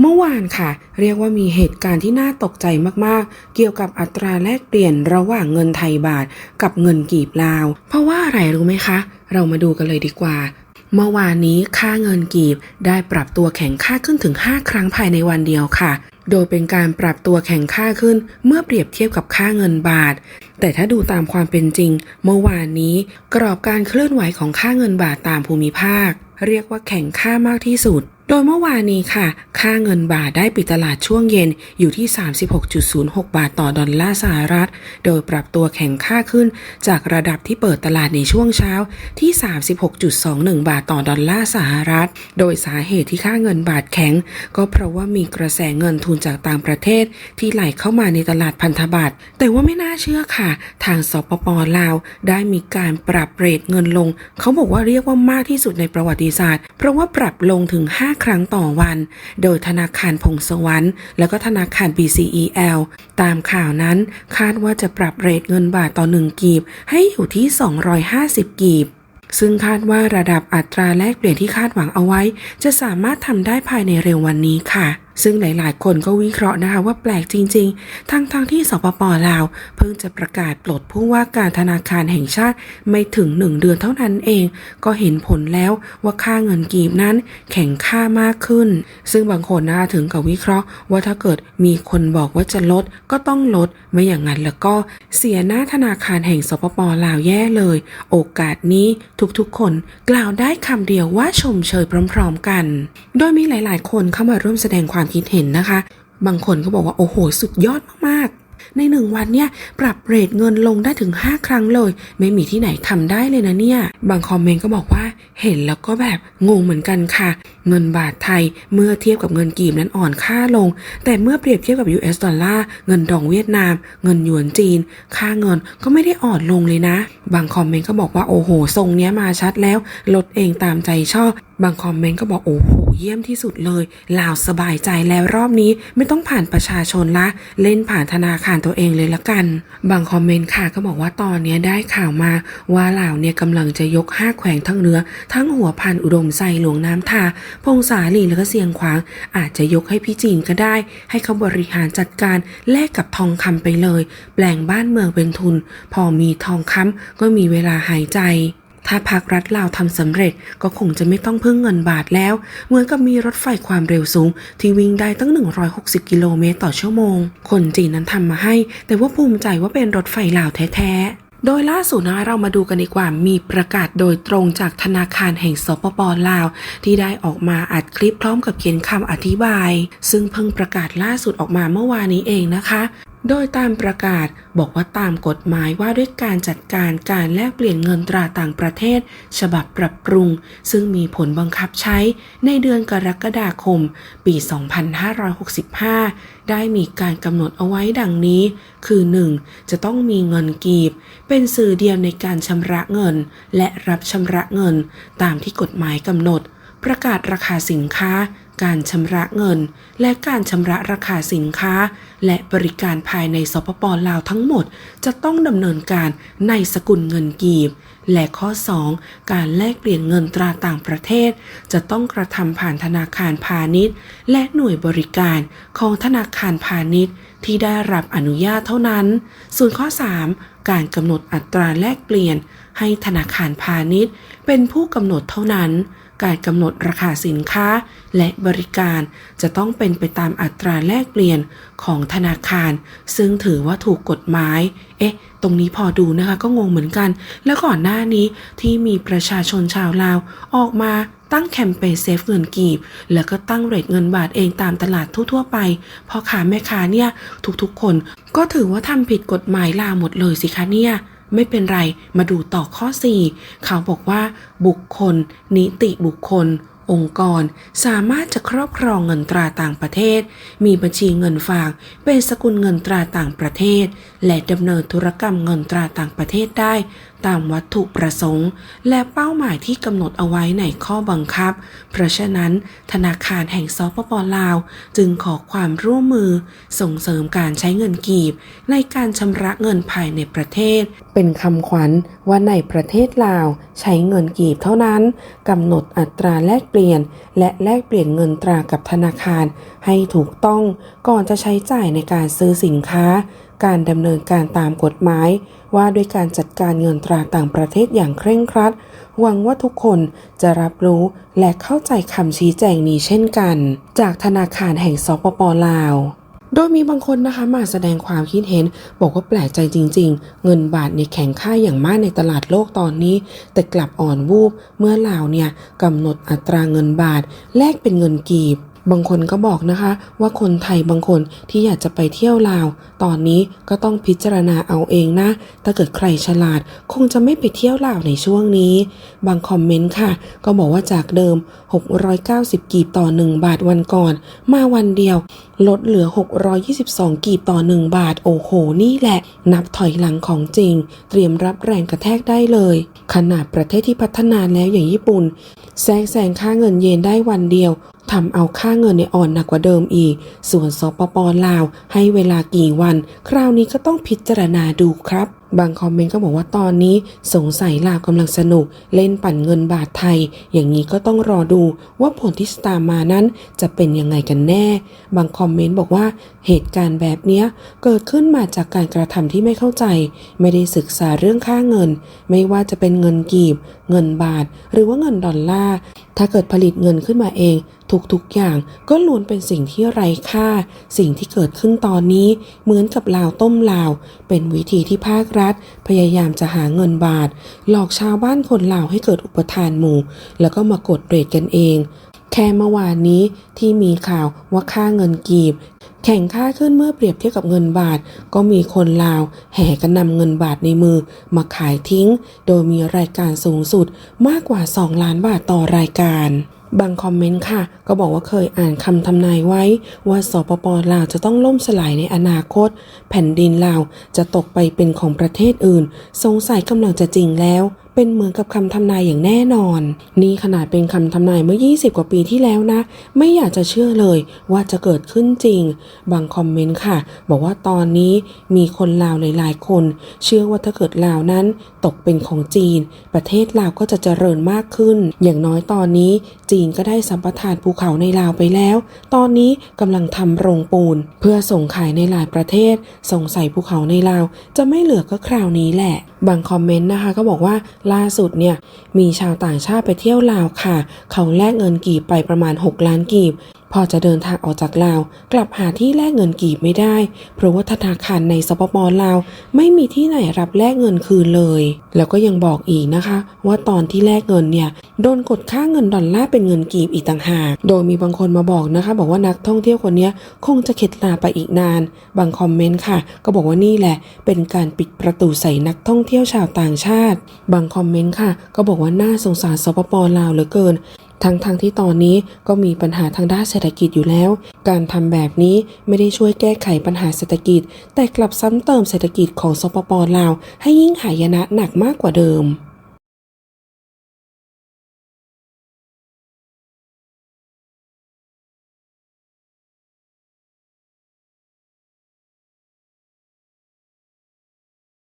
เมื่อวานค่ะ เรียกว่ามีเหตุการณ์ที่น่าตกใจมากๆ เกี่ยวกับอัตราแลกเปลี่ยนระหว่างเงินไทยบาทกับเงินกีบลาว เพราะว่าอะไรรู้ไหมคะ เรามาดูกันเลยดีกว่า เมื่อวานนี้ค่าเงินกีบได้ปรับตัวแข็งค่าขึ้นถึง 5 ครั้งภายในวันเดียวค่ะ โดยเป็นการปรับตัวแข็งค่าขึ้นเมื่อเปรียบเทียบกับค่าเงินบาท แต่ถ้าดูตามความเป็นจริง เมื่อวานนี้ กรอบการเคลื่อนไหวของค่าเงินบาทตามภูมิภาค เรียกว่าแข็งค่ามากที่สุด โดยเมื่อวานนี้ค่ะ ค่าเงินบาทได้ปิดตลาดช่วงเย็นอยู่ที่ 36.06 บาทต่อดอลลาร์สหรัฐ โดยปรับตัวแข็งค่าขึ้นจากระดับที่เปิดตลาดในช่วงเช้าที่ 36.21 บาทต่อดอลลาร์สหรัฐ โดยสาเหตุที่ค่าเงินบาทแข็ง ก็เพราะว่ามีกระแสเงินทุนจากต่างประเทศที่ไหลเข้ามาในตลาดพันธบัตร แต่ว่าไม่น่าเชื่อค่ะ ทางสปปลาวได้มีการปรับเรทเงินลง เขาบอกว่าเรียกว่ามากที่สุดในประวัติศาสตร์ เพราะว่าปรับลงถึง5ครั้งต่อวัน โดยธนาคารพงศวรรค์ และก็ธนาคาร BCEL ตามข่าวนั้นคาดว่าจะปรับเรทเงินบาทต่อ 1 กีบ ให้อยู่ที่ 250 กีบซึ่งคาดว่าระดับอัตราแลกเปลี่ยนที่คาดหวังเอาไว้ จะสามารถทำได้ภายในเร็ววันนี้ค่ะ ซึ่งหลายๆ คนก็วิเคราะห์นะคะว่าแปลกจริง ๆ ทั้งๆทที่สปปลาว เพิ่งจะประกาศปลดผู้ว่าการธนาคารแห่งชาติไม่ถึง1เดือนเท่านั้นเอง ก็เห็นผลแล้วว่าค่าเงินกีบนั้นแข็งค่ามากขึ้น ซึ่งบางคนนะคะถึงกับวิเคราะห์ ว่าถ้าเกิดมีคนบอกว่าจะลดก็ต้องลดไม่อย่างนั้นแล้วก็เสียหน้าธนาคารแห่งสปปลาวแย่เลย โอกาสนี้ทุกๆ คนกล่าวได้คำเดียวว่าชมเชยพร้อม ๆ กัน โดยมีหลาย ๆ คนเข้ามาร่วมแสดงความคิดเห็นนะคะ บางคนก็บอกว่าโอ้โห สุดยอดมากๆ ในหนึ่งวันเนี่ยปรับเรทเงินลงได้ถึง 5 ครั้งเลย ไม่มีที่ไหนทำได้เลยนะเนี่ย บางคอมเมนต์ก็บอกว่าเห็นแล้วก็แบบงงเหมือนกันค่ะ เงินบาทไทยเมื่อเทียบกับเงินกีบนั้นอ่อนค่าลง แต่เมื่อเปรียบเทียบกับ US ดอลลาร์เงินดองเวียดนาม เงินหยวนจีน ค่าเงินก็ไม่ได้อ่อนลงเลยนะ บางคอมเมนต์ก็บอกว่าโอ้โหทรงเนี้ยมาชัดแล้ว ลดเองตามใจชอบ บางคอมเมนต์ก็บอกโอ้โหเยี่ยมที่สุดเลยลาวสบายใจแล้วรอบนี้ไม่ต้องผ่านประชาชนละ เล่นผ่านธนาคารตัวเองเลยละกัน บางคอมเมนต์ค่ะก็บอกว่าตอนนี้ได้ข่าวมา ว่าลาวเนี่ยกำลังจะยกห้าแขวงทั้งเนื้อ ทั้งหัวพันอุดมไซหลวงน้ำทา พงสาลีแล้วก็เสียงขวาง อาจจะยกให้พี่จีนก็ได้ ให้เขาบริหารจัดการแลกกับทองคำไปเลย แปลงบ้านเมืองเป็นทุน พอมีทองคำก็มีเวลาหายใจ ถ้าพักรัฐลาวทำสำเร็จก็คงจะไม่ต้องพึ่งเงินบาทแล้ว เหมือนกับมีรถไฟความเร็วสูง ที่วิ่งได้ตั้ง 160 กิโลเมตรต่อชั่วโมง คนจีนนั้นทำมาให้ แต่ว่าภูมิใจว่าเป็นรถไฟลาวแท้ๆโดยล่าสุดนะเรามาดูกันดีกว่ามีประกาศโดยตรงจากธนาคารแห่งสปปลาว ที่ได้ออกมาอัดคลิปพร้อมกับเขียนคำอธิบาย ซึ่งเพิ่งประกาศล่าสุดออกมาเมื่อวานนี้เองนะคะ โดยตามประกาศบอกว่าตามกฎหมายว่าด้วยการจัดการการแลกเปลี่ยนเงินตราต่างประเทศ ฉบับปรับปรุง ซึ่งมีผลบังคับใช้ในเดือนกรกฎาคม ปี 2565 ได้มีการกำหนดเอาไว้ดังนี้ คือ 1. จะต้องมีเงินกีบ เป็นสื่อเดียวในการชำระเงิน และรับชำระเงิน ตามที่กฎหมายกำหนด ประกาศราคาสินค้า การชำระเงิน และการชำระราคาสินค้า และบริการภายในสปปลาวทั้งหมด จะต้องดำเนินการในสกุลเงินกีบ และข้อ 2 การแลกเปลี่ยนเงินตราต่างประเทศ จะต้องกระทำผ่านธนาคารพาณิชย์ และหน่วยบริการของธนาคารพาณิชย์ ที่ได้รับอนุญาตเท่านั้น ส่วนข้อ 3 การกำหนดอัตราแลกเปลี่ยน ให้ธนาคารพาณิชย์ เป็นผู้กำหนดเท่านั้น การกำหนดราคาสินค้าและบริการจะต้องเป็นไปตามอัตราแลกเปลี่ยนของธนาคาร ซึ่งถือว่าถูกกฎหมาย เอ๊ะ ตรงนี้พอดูนะคะก็งงเหมือนกัน แล้วก่อนหน้านี้ที่มีประชาชนชาวลาวออกมาตั้งแคมเปญเซฟเงินกีบ แล้วก็ตั้งเรทเงินบาทเองตามตลาดทั่วๆไปพอขาแม่ค้าเนี่ยทุกๆคนก็ถือว่าทำผิดกฎหมายลาหมดเลยสิคะเนี่ย ไม่เป็นไรมาดูต่อข้อ 4 เขาบอกว่า บุคคล นิติบุคคล องค์กรสามารถจะครอบครองเงินตราต่างประเทศ มีบัญชีเงินฝาก เป็นสกุลเงินตราต่างประเทศ และดำเนินธุรกรรมเงินตราต่างประเทศได้ ตามวัตถุประสงค์ และเป้าหมายที่กำหนดเอาไว้ในข้อบังคับ เพราะฉะนั้น ธนาคารแห่งสปปลาว จึงขอความร่วมมือ ส่งเสริมการใช้เงินกีบ ในการชำระเงินภายในประเทศ เป็นคำขวัญว่าในประเทศลาว ใช้เงินกีบเท่านั้นกำหนดอัตราแลกเปลี่ยน และแลกเปลี่ยนเงินตรากับธนาคาร ให้ถูกต้องก่อนจะใช้จ่ายในการซื้อสินค้า การดำเนินการตามกฎหมาย ว่าด้วยการจัดการเงินตราต่างประเทศอย่างเคร่งครัด หวังว่าทุกคนจะรับรู้และเข้าใจคำชี้แจงนี้เช่นกัน จากธนาคารแห่งสปปลาว โดยมีบางคนนะคะมาแสดงความคิดเห็น บอกว่าแปลกใจจริง ๆ เงินบาทเนี่ยแข็งค่าอย่างมากในตลาดโลกตอนนี้ แต่กลับอ่อนวูบเมื่อลาวเนี่ยกำหนดอัตราเงินบาท แลกเป็นเงินกีบ บางคนก็บอกนะคะ ว่าคนไทยบางคนที่อยากจะไปเที่ยวลาว ตอนนี้ก็ต้องพิจารณาเอาเองนะ ถ้าเกิดใครฉลาด คงจะไม่ไปเที่ยวลาวในช่วงนี้ บางคอมเมนต์ค่ะ ก็บอกว่าจากเดิม 690 กีบต่อ 1 บาทวันก่อน มาวันเดียว ลดเหลือ 622 กีบต่อ 1 บาท โอ้โห นี่แหละ นับถอยหลังของจริง เตรียมรับแรงกระแทกได้เลย ขนาดประเทศที่พัฒนาแล้วอย่างญี่ปุ่น แซงแซงค่าเงินเยนได้วันเดียว ทำเอาค่าเงินในอ่อนหนักกว่าเดิมอีก ส่วนสปปลาว ให้เวลากี่วัน คราวนี้ก็ต้องพิจารณาดูครับ บางคอมเมนต์ก็บอกว่าตอนนี้สงสัยลาวกำลังสนุก เล่นปั่นเงินบาทไทย อย่างนี้ก็ต้องรอดูว่าผลที่ตามมานั้นจะเป็นยังไงกันแน่ บางคอมเมนต์บอกว่าเหตุการณ์แบบเนี้ยเกิดขึ้นมาจากการกระทำที่ไม่เข้าใจ ไม่ได้ศึกษาเรื่องค่าเงิน ไม่ว่าจะเป็นเงินกีบ เงินบาท หรือว่าเงินดอลลาร์ถ้าเกิดผลิตเงินขึ้นมาเอง ทุกๆอย่างก็ล้วนเป็นสิ่งที่ไร้ค่า สิ่งที่เกิดขึ้นตอนนี้เหมือนกับลาวต้มลาว เป็นวิธีที่ภาครัฐ พยายามจะหาเงินบาท หลอกชาวบ้านคนลาวให้เกิดอุปทานหมู่ แล้วก็มากดเรทกันเอง แค่เมื่อวานนี้ที่มีข่าวว่าค่าเงินกีบแข่งค่าขึ้นเมื่อเปรียบเทียบกับเงินบาท ก็มีคนลาวแห่กันนำเงินบาทในมือมาขายทิ้ง โดยมีรายการสูงสุดมากกว่า 2 ล้านบาทต่อรายการ บางคอมเมนต์ค่ะ ก็บอกว่าเคยอ่านคำทำนายไว้ ว่าสปปลาวจะต้องล่มสลายในอนาคต แผ่นดินลาวจะตกไปเป็นของประเทศอื่น สงสัยกำลังจะจริงแล้ว เป็นเหมือนกับคำทำนายอย่างแน่นอน นี่ขนาดเป็นคำทำนายเมื่อ 20 กว่าปีที่แล้วนะ ไม่อยากจะเชื่อเลยว่าจะเกิดขึ้นจริง บางคอมเมนต์ค่ะ บอกว่าตอนนี้มีคนลาวหลายๆคน เชื่อว่าถ้าเกิดลาวนั้นตกเป็นของจีน ประเทศลาวก็จะเจริญมากขึ้น อย่างน้อยตอนนี้จีนก็ได้สัมปทานภูเขาในลาวไปแล้ว ตอนนี้กำลังทำโรงปูน เพื่อส่งขายในหลายประเทศ ส่งใสัยภูเขาในลาว จะไม่เหลือก็คราวนี้แหละ บางคอมเมนต์นะคะ ก็บอกว่าล่าสุดเนี่ยมีชาวต่างชาติไปเที่ยวลาวค่ะ เขาแลกเงินกีบไปประมาณ 6 ล้านกีบพอจะเดินทางออกจากลาว กลับหาที่แลกเงินกีบไม่ได้ เพราะว่าธนาคารในสปปลาว ไม่มีที่ไหนรับแลกเงินคืนเลย แล้วก็ยังบอกอีกนะคะ ว่าตอนที่แลกเงินเนี่ยโดนกดค่าเงินดอลลาร์เป็นเงินกีบอีกต่างหาก โดยมีบางคนมาบอกนะคะ บอกว่านักท่องเที่ยวคนนี้คงจะเข็ดลาไปอีกนาน บางคอมเมนต์ค่ะ ก็บอกว่านี่แหละ เป็นการปิดประตูใส่นักท่องเที่ยวชาวต่างชาติ บางคอมเมนต์ค่ะ ก็บอกว่าน่าสงสารสปปลาวเหลือเกิน ทั้งทางๆที่ตอนนี้ก็มีปัญหาทางด้านเศรษฐกิจอยู่แล้ว การทำแบบนี้ไม่ได้ช่วยแก้ไขปัญหาเศรษฐกิจ แต่กลับซ้ำเติมเศรษฐกิจของสปปลาว ให้ยิ่งหายนะหนักมากกว่าเดิม